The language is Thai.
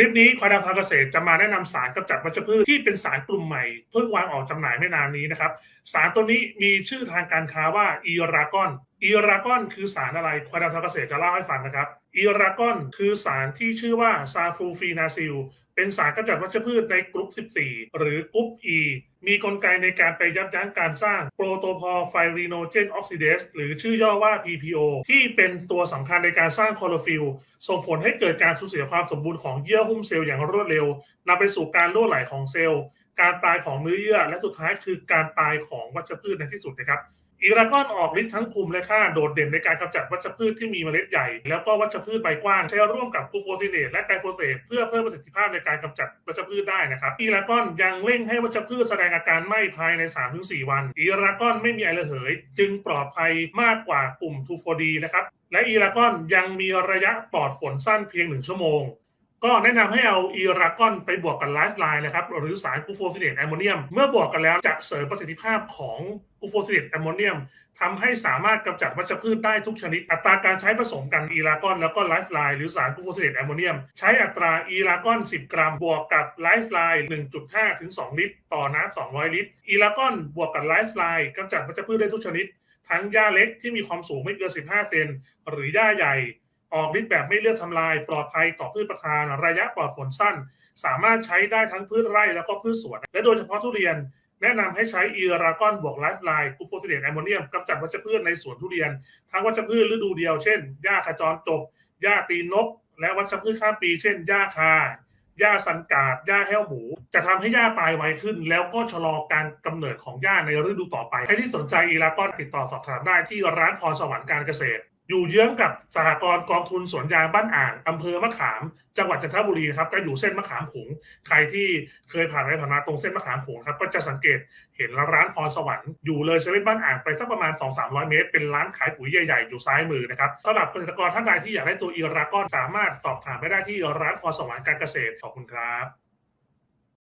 คลิปนี้ควายดาวทางเกษตรจะมาแนะนำสารกำจัดวัชพืชที่เป็นสารกลุ่มใหม่เพิ่งวางออกจำหน่ายไม่นานนี้นะครับ สารตัวนี้มีชื่อทางการค้าว่าอีรากอน อีรากอนคือสารอะไรควาดาทางเกษตรจะเล่าให้ฟังนะครับ อีรากอนคือสารที่ชื่อว่าซาฟูฟีนาซิล เป็นสารกำจัดวัชพืชในกลุ่ม14 หรือกลุ่ม E มีกลไกในการไปยับยั้งการสร้างโปรโตพอลไฟรีโนเจนออกซิเดสหรือชื่อย่อว่า PPO ที่เป็นตัวสำคัญในการสร้างคลอโรฟิลส่งผลให้เกิดการสูญเสียความสมบูรณ์ของเยื่อหุ้มเซลล์อย่างรวดเร็วนำไปสู่การรั่วไหลของเซลล์ การตายของเนื้อเยื่อ และสุดท้ายคือการตายของวัชพืชในที่สุดนะครับ อีรากอนออกฤทธิ์ทั้งคุมและฆ่าโดดเด่นในการกำจัดวัชพืชที่มีเมล็ดใหญ่ แล้วก็วัชพืชใบกว้าง ใช้ร่วมกับกูโฟซิเนตและไกลโฟเสตเพื่อเพิ่มประสิทธิภาพในการกำจัดวัชพืชได้นะครับอีรากอนยังเร่งให้วัชพืชแสดงอาการไหม้ภายใน 3-4 วันอีรากอนไม่มีไอระเหย จึงปลอดภัยมากกว่ากลุ่มทูโฟดีนะครับและอีรากอนยังมีระยะปลอดฝนสั้นเพียง 1 ชั่วโมง ก็แนะนำให้เอาอีรากอนไปบวกกับไลฟ์ไลน์นะครับ หรือสารกูโฟซิเนตแอมโมเนียม เมื่อบวกกันแล้วจะเสริมประสิทธิภาพของกูโฟซิเนตแอมโมเนียมทำให้สามารถกำจัดวัชพืชได้ทุกชนิด อัตราการใช้ผสมกันอีรากอนแล้วก็ไลฟ์ไลน์หรือสารกูโฟซิเนตแอมโมเนียม ใช้อัตราอีรากอน 10 กรัม บวกกับไลฟ์ไลน์1.5 ถึง 2 ลิตร ต่อน้ำ200 ลิตรอีรากอนบวกกับไลฟ์ไลน์กำจัดวัชพืชได้ทุกชนิด ทั้งหญ้าเล็กที่มีความสูงไม่เกิน 15 เซนหรือหญ้าใหญ่ ออกฤทธิ์แบบไม่เลือกทำลาย ปลอดภัยต่อพืชประทาน ระยะปลอดฝนสั้น สามารถใช้ได้ทั้งพืชไร่แล้วก็พืชสวน และโดยเฉพาะทุเรียน แนะนำให้ใช้อีรากอนบวกไลฟ์ไลน์กูโฟซิเนตแอมโมเนียมกำจัดวัชพืชในสวนทุเรียน ทั้งวัชพืชฤดูเดียวเช่นหญ้าขจรจบหญ้าตีนก และวัชพืชข้ามปีเช่นหญ้าคาหญ้าสันกาดหญ้าแห้วหมู จะทำให้หญ้าตายไวขึ้น แล้วก็ชะลอการกำเนิดของหญ้าในฤดูต่อไป ใครที่สนใจอีรากอนติดต่อสอบถามได้ที่ร้านพรสวรรค์การเกษตร อยู่เยื้องกับสหกรณ์กองทุนสวนยางบ้านอ่างอำเภอมะขาม จังหวัดจันทบุรีครับก็อยู่เส้นมะขามขุงใครที่เคยผ่านไปผ่านมาตรงเส้นมะขามขุงครับก็จะสังเกตเห็นร้านพรสวรรค์อยู่เลยเซเว่นบ้านอ่างไปสักประมาณ 2-300 เมตร เป็นร้านขายปุ๋ยใหญ่ๆ อยู่ซ้ายมือนะครับสำหรับเกษตรกรท่านใดที่อยากได้ตัวอีรากอนสามารถสอบถามไปได้ที่ร้านพรสวรรค์การเกษตรขอบคุณครับ